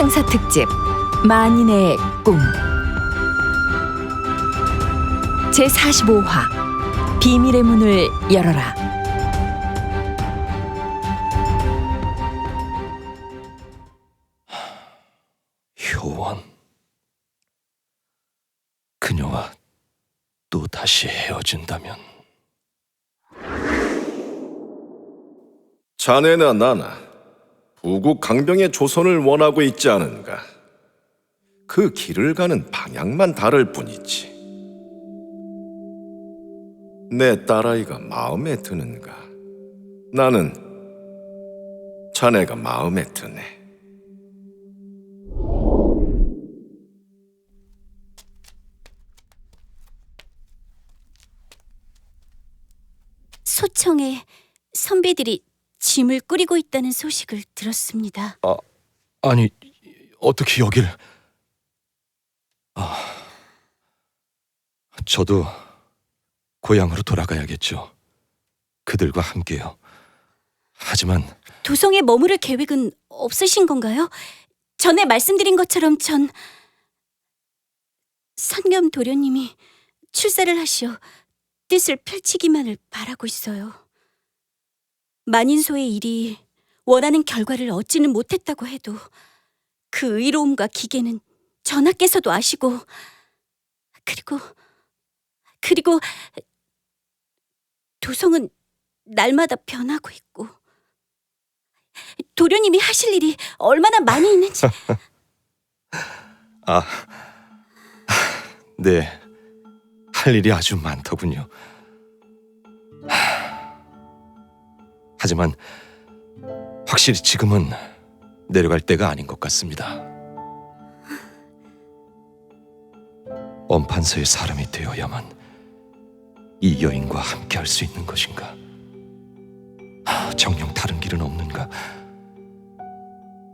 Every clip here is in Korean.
창사 특집 만인의 꿈. 제 45화 비밀의 문을 열어라. 효원. 그녀와 또 다시 헤어진다면? 자네나 나나 부국 강병의 조선을 원하고 있지 않은가? 그 길을 가는 방향만 다를 뿐이지. 내 딸아이가 마음에 드는가? 나는 자네가 마음에 드네. 소청에 선비들이 짐을 꾸리고 있다는 소식을 들었습니다. 아니 어떻게 여길? 아, 저도 고향으로 돌아가야겠죠. 그들과 함께요. 하지만 도성에 머무를 계획은 없으신 건가요? 전에 말씀드린 것처럼 전 선겸 도련님이 출세를 하시어 뜻을 펼치기만을 바라고 있어요. 만인소의 일이 원하는 결과를 얻지는 못했다고 해도 그 의로움과 기계는 전하께서도 아시고 그리고 그리고 도성은 날마다 변하고 있고 도련님이 하실 일이 얼마나 많이 있는지 아, 네, 할 일이 아주 많더군요. 하지만 확실히 지금은 내려갈 때가 아닌 것 같습니다. 엄판서의 사람이 되어야만 이 여인과 함께 할 수 있는 것인가? 하, 정녕 다른 길은 없는가?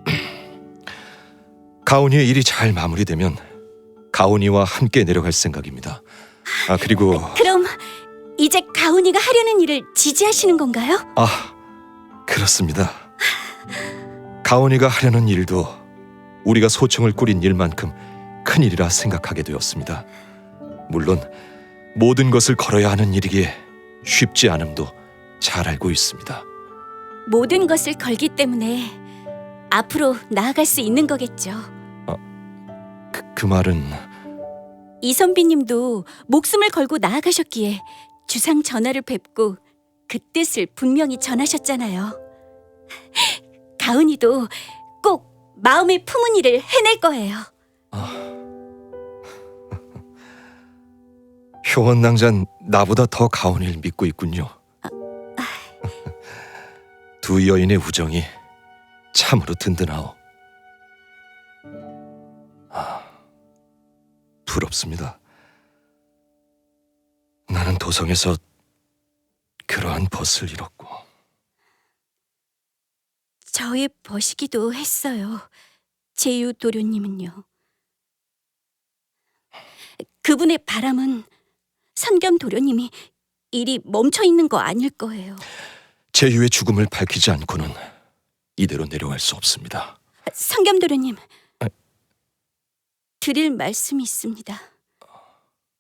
가온이의 일이 잘 마무리되면 가온이와 함께 내려갈 생각입니다. 아 그리고 그럼 이제 가훈이가 하려는 일을 지지하시는 건가요? 아 그렇습니다. 가온이가 하려는 일도 우리가 소청을 꾸린 일만큼 큰 일이라 생각하게 되었습니다. 물론 모든 것을 걸어야 하는 일이기에 쉽지 않음도 잘 알고 있습니다. 모든 것을 걸기 때문에 앞으로 나아갈 수 있는 거겠죠. 그, 그 말은 이선비님도 목숨을 걸고 나아가셨기에 주상 전하를 뵙고 그 뜻을 분명히 전하셨잖아요. 가은이도 꼭 마음에 품은 일을 해낼 거예요. 효원 낭잔 나보다 더 가온이를 믿고 있군요. 두 여인의 우정이 참으로 든든하오. 아, 부럽습니다. 나는 도성에서 그러한 벗을 잃었고 저의 버시기도 했어요. 제유 도련님은요. 그분의 바람은 선겸 도련님이 일이 멈춰 있는 거 아닐 거예요. 제유의 죽음을 밝히지 않고는 이대로 내려갈 수 없습니다. 선겸 도련님. 아. 드릴 말씀이 있습니다.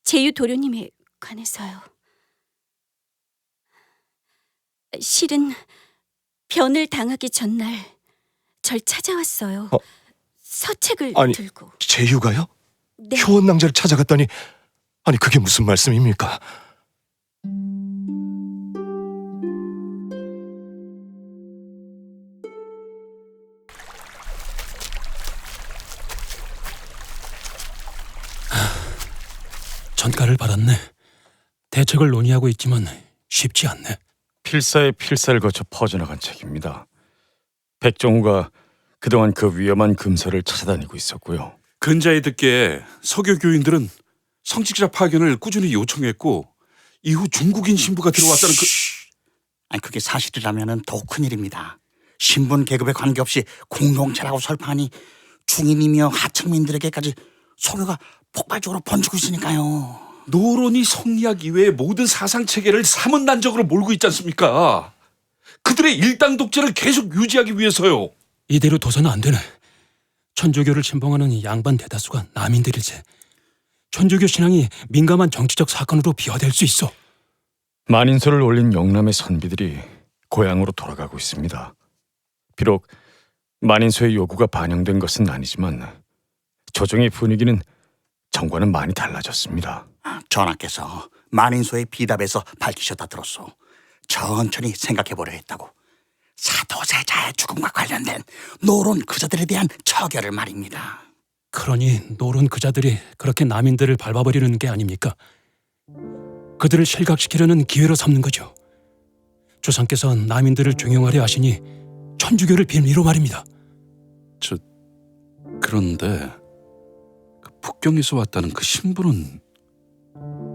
제유 도련님에 관해서요. 실은 변을 당하기 전날 절 찾아왔어요. 어? 서책을 아니, 들고. 제유가요? 네. 효원 낭자를 찾아갔다니 아니 그게 무슨 말씀입니까? 전가를 받았네. 대책을 논의하고 있지만 쉽지 않네. 필사의 필사를 거쳐 퍼져나간 책입니다. 백종우가 그동안 그 위험한 금서를 찾아다니고 있었고요. 근자에 듣기에 서교 교인들은 성직자 파견을 꾸준히 요청했고 이후 중국인 신부가 들어왔다는 그 아니 그게 사실이라면은 더 큰일입니다. 신분 계급에 관계없이 공동체라고 설파하니 중인이며 하층민들에게까지 소교가 폭발적으로 번지고 있으니까요. 노론이 성리학 이외의 모든 사상 체계를 사문단적으로 몰고 있지 않습니까? 그들의 일당 독재를 계속 유지하기 위해서요. 이대로 둬서는 안 되네. 천주교를 침봉하는 양반 대다수가 남인들일세. 천주교 신앙이 민감한 정치적 사건으로 비화될 수 있어. 만인소를 올린 영남의 선비들이 고향으로 돌아가고 있습니다. 비록 만인소의 요구가 반영된 것은 아니지만 조정의 분위기는 전과는 많이 달라졌습니다. 전하께서 만인소의 비답에서 밝히셨다 들었소. 천천히 생각해보려 했다고. 사도세자의 죽음과 관련된 노론 그자들에 대한 처결을 말입니다. 그러니 노론 그자들이 그렇게 남인들을 밟아버리는 게 아닙니까? 그들을 실각시키려는 기회로 삼는 거죠. 조상께서 남인들을 중용하려 하시니 천주교를 빌미로 말입니다. 저 그런데 그 북경에서 왔다는 그 신부는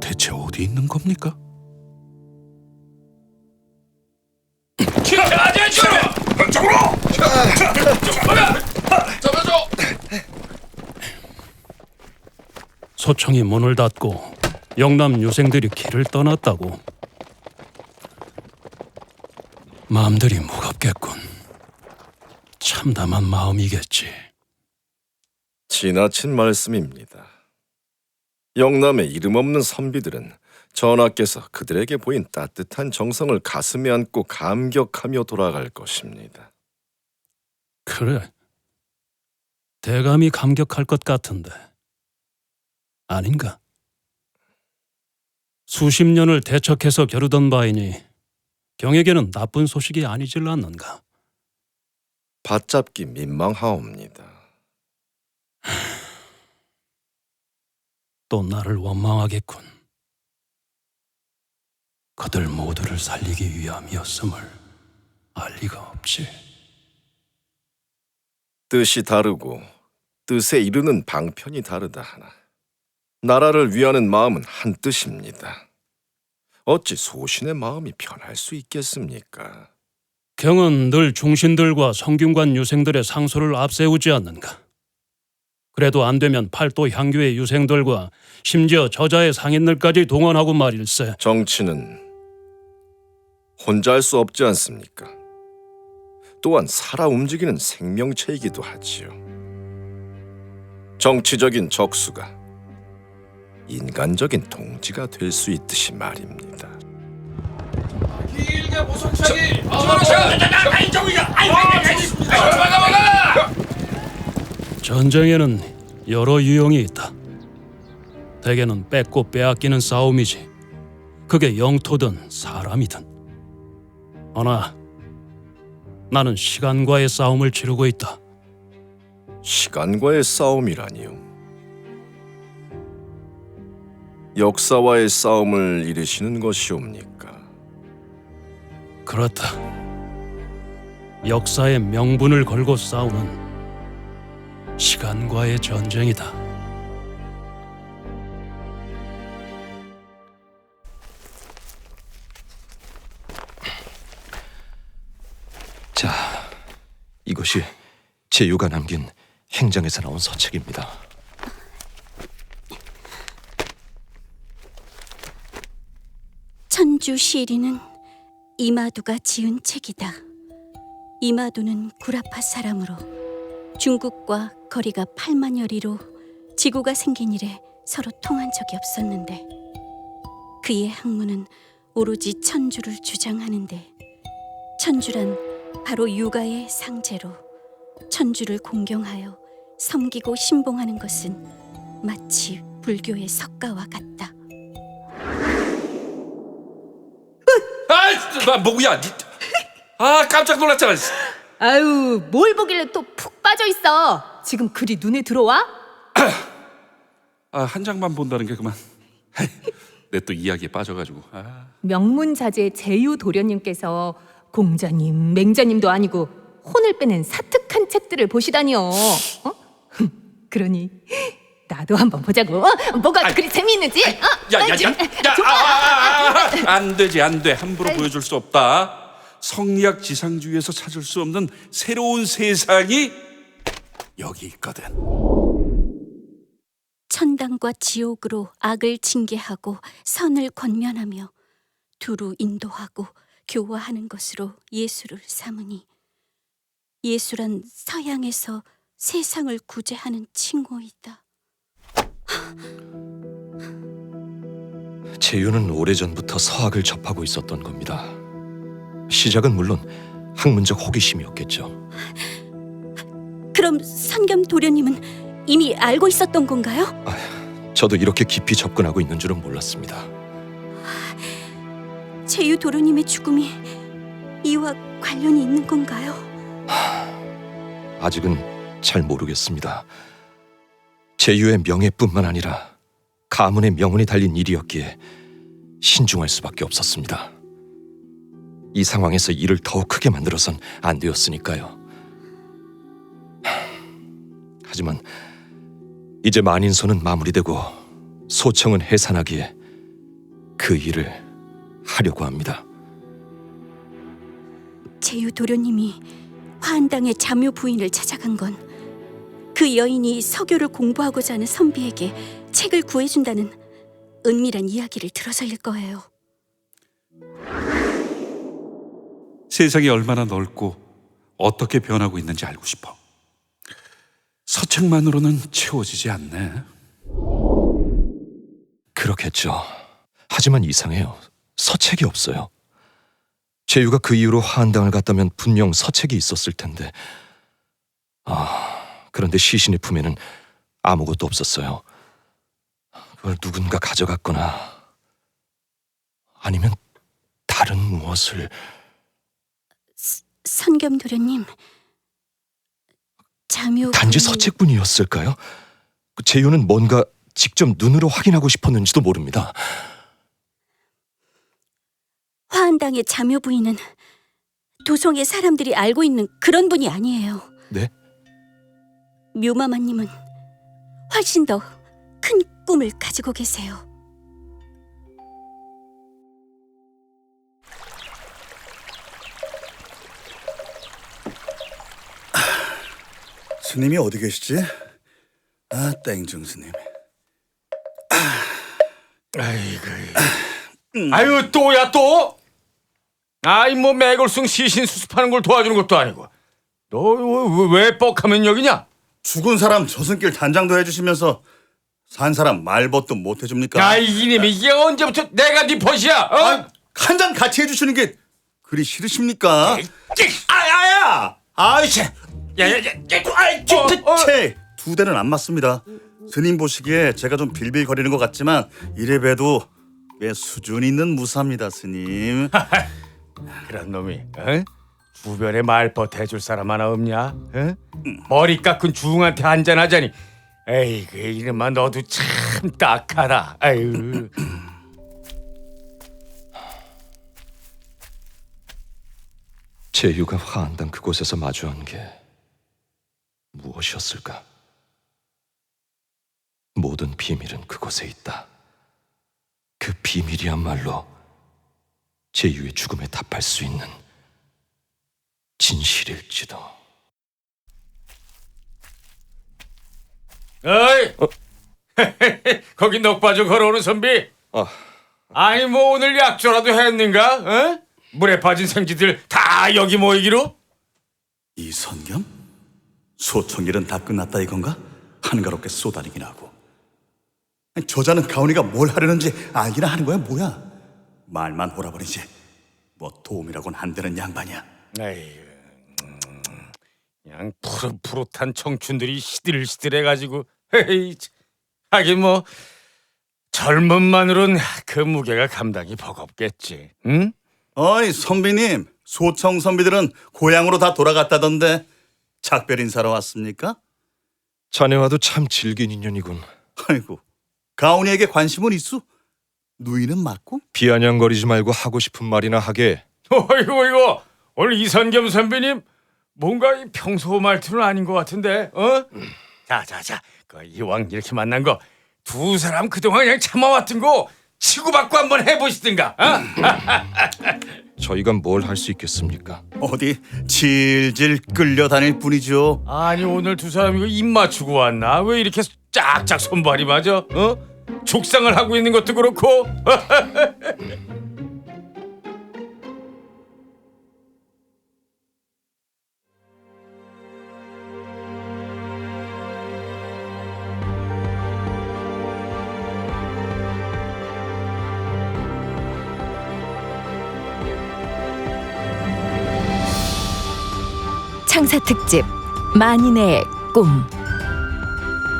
대체 어디 있는 겁니까? 소청이 문을 닫고 영남 유생들이 길을 떠났다고. 마음들이 무겁겠군. 참담한 마음이겠지. 지나친 말씀입니다. 영남의 이름 없는 선비들은 전하께서 그들에게 보인 따뜻한 정성을 가슴에 안고 감격하며 돌아갈 것입니다. 그래. 대감이 감격할 것 같은데. 아닌가? 수십 년을 대척해서 겨루던 바이니 경에게는 나쁜 소식이 아니질 않는가? 받잡기 민망하옵니다. 또 나를 원망하겠군. 그들 모두를 살리기 위함이었음을 알 리가 없지. 뜻이 다르고 뜻에 이르는 방편이 다르다 하나 나라를 위하는 마음은 한 뜻입니다. 어찌 소신의 마음이 변할 수 있겠습니까? 경은 늘 중신들과 성균관 유생들의 상소를 앞세우지 않는가? 그래도 안 되면 팔도 향교의 유생들과 심지어 저자의 상인들까지 동원하고 말일세. 정치는 혼자 할 수 없지 않습니까? 또한 살아 움직이는 생명체이기도 하지요. 정치적인 적수가 인간적인 동지가 될 수 있듯이 말입니다. 전쟁에는 여러 유형이 있다. 대개는 뺏고 빼앗기는 싸움이지. 그게 영토든 사람이든. 허나 나는 시간과의 싸움을 치르고 있다. 시간과의 싸움이라니요. 역사와의 싸움을 이르시는 것이옵니까? 그렇다. 역사의 명분을 걸고 싸우는 시간과의 전쟁이다. 자, 이것이 제유가 남긴 행정에서 나온 서책입니다. 천주 시리는 이마두가 지은 책이다. 이마두는 구라파 사람으로 중국과 거리가 8만여 리로 지구가 생긴 이래 서로 통한 적이 없었는데 그의 학문은 오로지 천주를 주장하는데 천주란 바로 육아의 상제로 천주를 공경하여 섬기고 신봉하는 것은 마치 불교의 석가와 같다. 아, 뭐야? 니- 아, 깜짝 놀랐잖아. 아유, 뭘 보길래 또 푹 빠져 있어? 지금 글이 눈에 들어와? 아, 한 장만 본다는 게 그만. 내 또 이야기에 빠져가지고. 아. 명문자재 제유 도련님께서 공자님, 맹자님도 아니고 혼을 빼는 사특한 책들을 보시다니요. 어? 그러니 나도 한번 보자고. 어? 뭐가 그리 재미있는지? 어? 야, 야, 야. 아, 아, 아, 아, 안 되지, 안 돼. 함부로 보여줄 수 없다. 성리학 지상주의에서 찾을 수 없는 새로운 세상이 여기 있거든. 천당과 지옥으로 악을 징계하고 선을 권면하며 두루 인도하고 교화하는 것으로 예수를 삼으니 예수란 서양에서 세상을 구제하는 칭호이다. 제유는 오래전부터 서학을 접하고 있었던 겁니다. 시작은 물론 학문적 호기심이었겠죠. 그럼 선겸 도련님은 이미 알고 있었던 건가요? 저도 이렇게 깊이 접근하고 있는 줄은 몰랐습니다. 제유 도련님의 죽음이 이와 관련이 있는 건가요? 아직은 잘 모르겠습니다. 제유의 명예뿐만 아니라 가문의 명운이 달린 일이었기에 신중할 수밖에 없었습니다. 이 상황에서 일을 더욱 크게 만들어선 안 되었으니까요. 하지만 이제 만인소는 마무리되고 소청은 해산하기에 그 일을 하려고 합니다. 제유 도련님이 화한당의 자묘 부인을 찾아간 건 그 여인이 서교를 공부하고자 하는 선비에게 책을 구해준다는 은밀한 이야기를 들어서일 거예요. 세상이 얼마나 넓고 어떻게 변하고 있는지 알고 싶어. 서책만으로는 채워지지 않네. 그렇겠죠. 하지만 이상해요. 서책이 없어요. 제유가 그 이후로 화한당을 갔다면 분명 서책이 있었을 텐데. 아, 그런데 시신의 품에는 아무것도 없었어요. 그걸 누군가 가져갔거나 아니면 다른 무엇을 선겸 도련님, 자묘 단지 서책뿐이었을까요? 그 제유는 뭔가 직접 눈으로 확인하고 싶었는지도 모릅니다. 화한당의 자묘 부인은 도성의 사람들이 알고 있는 그런 분이 아니에요. 네? 묘마마님은 훨씬 더 큰 꿈을 가지고 계세요. 스님이 어디 계시지? 아 땡중 스님. 아이고. 아유 또야 또? 아이 뭐 매골승 시신 수습하는 걸 도와주는 것도 아니고. 너 왜 뻑하면 여기냐? 죽은 사람 저승길 단장도 해주시면서 산 사람 말벗도 못 해줍니까? 야 이님이 이게 언제부터 내가 네 벗이야? 어? 한 잔 같이 해주시는 게 그리 싫으십니까? 아야야! 아이씨! 야야야! 아이 채! 두 대는 안 맞습니다. 스님 보시기에 제가 좀 빌빌거리는 것 같지만 이래 봬도 꽤 수준 있는 무사입니다, 스님. 그런 놈이 어? 주변에 말벗 해줄 사람 하나 없냐? 어? 머리 깎은 중한테 한잔하자니 에이 그 이름만 너도 참 딱하다 아유 제유가 화한당 그곳에서 마주한 게 무엇이었을까? 모든 비밀은 그곳에 있다. 그 비밀이야말로 제유의 죽음에 답할 수 있는 진실일지도. 어이 거기 넉바주 걸어오는 선비 아, 아니 뭐 오늘 약조라도 했는가? 어? 물에 빠진 생쥐들 다 여기 모이기로? 이선겸? 소청일은 다 끝났다 이건가? 한가롭게 쏘다니긴 하고. 아니, 저자는 가온이가 뭘 하려는지 알기나 하는 거야 뭐야? 말만 호라버리지. 뭐 도움이라고는 안 되는 양반이야. 에이 음, 그냥 푸릇푸릇한 청춘들이 시들시들해가지고 헤이 참. 하긴 뭐 젊음만으론 그 무게가 감당이 버겁겠지 응? 어이 선비님, 소청 선비들은 고향으로 다 돌아갔다던데 작별 인사로 왔습니까? 자네와도 참 질긴 인연이군. 아이고, 가온이에게 관심은 있어? 누이는 맞고? 비아냥거리지 말고 하고 싶은 말이나 하게. 어이구 이거 오늘 이선겸 선배님 뭔가 이 평소 말투는 아닌 것 같은데 어? 자자자 그 이왕 이렇게 만난 거 두 사람 그동안 그냥 참아왔던 거 치고받고 한번 해보시든가 어? 저희가 뭘 할 수 있겠습니까? 어디 질질 끌려다닐 뿐이죠. 아니 오늘 두 사람 이거 입 맞추고 왔나? 왜 이렇게 짝짝 손발이 맞아? 어? 죽상을 하고 있는 것도 그렇고 창사 특집 만인의 꿈.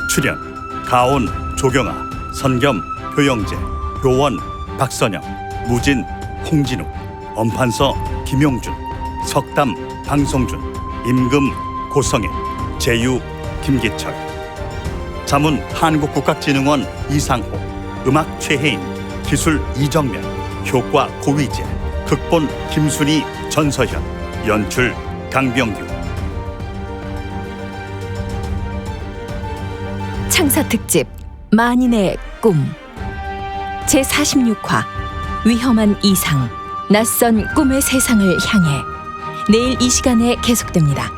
출연 가온, 조경아, 선겸, 효영재, 효원, 박선영, 무진, 홍진욱, 엄판서, 김용준, 석담, 방성준, 임금, 고성애, 제유, 김기철. 자문 한국국악진흥원 이상호 음악 최혜인 기술 이정면 효과 고위재 극본 김순희 전서현 연출 강병규 창사 특집 만인의 꿈 제46화 위험한 이상 낯선 꿈의 세상을 향해 내일 이 시간에 계속됩니다.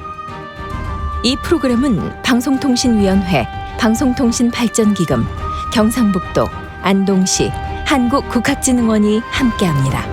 이 프로그램은 방송통신위원회 방송통신발전기금 경상북도 안동시 한국국학진흥원이 함께합니다.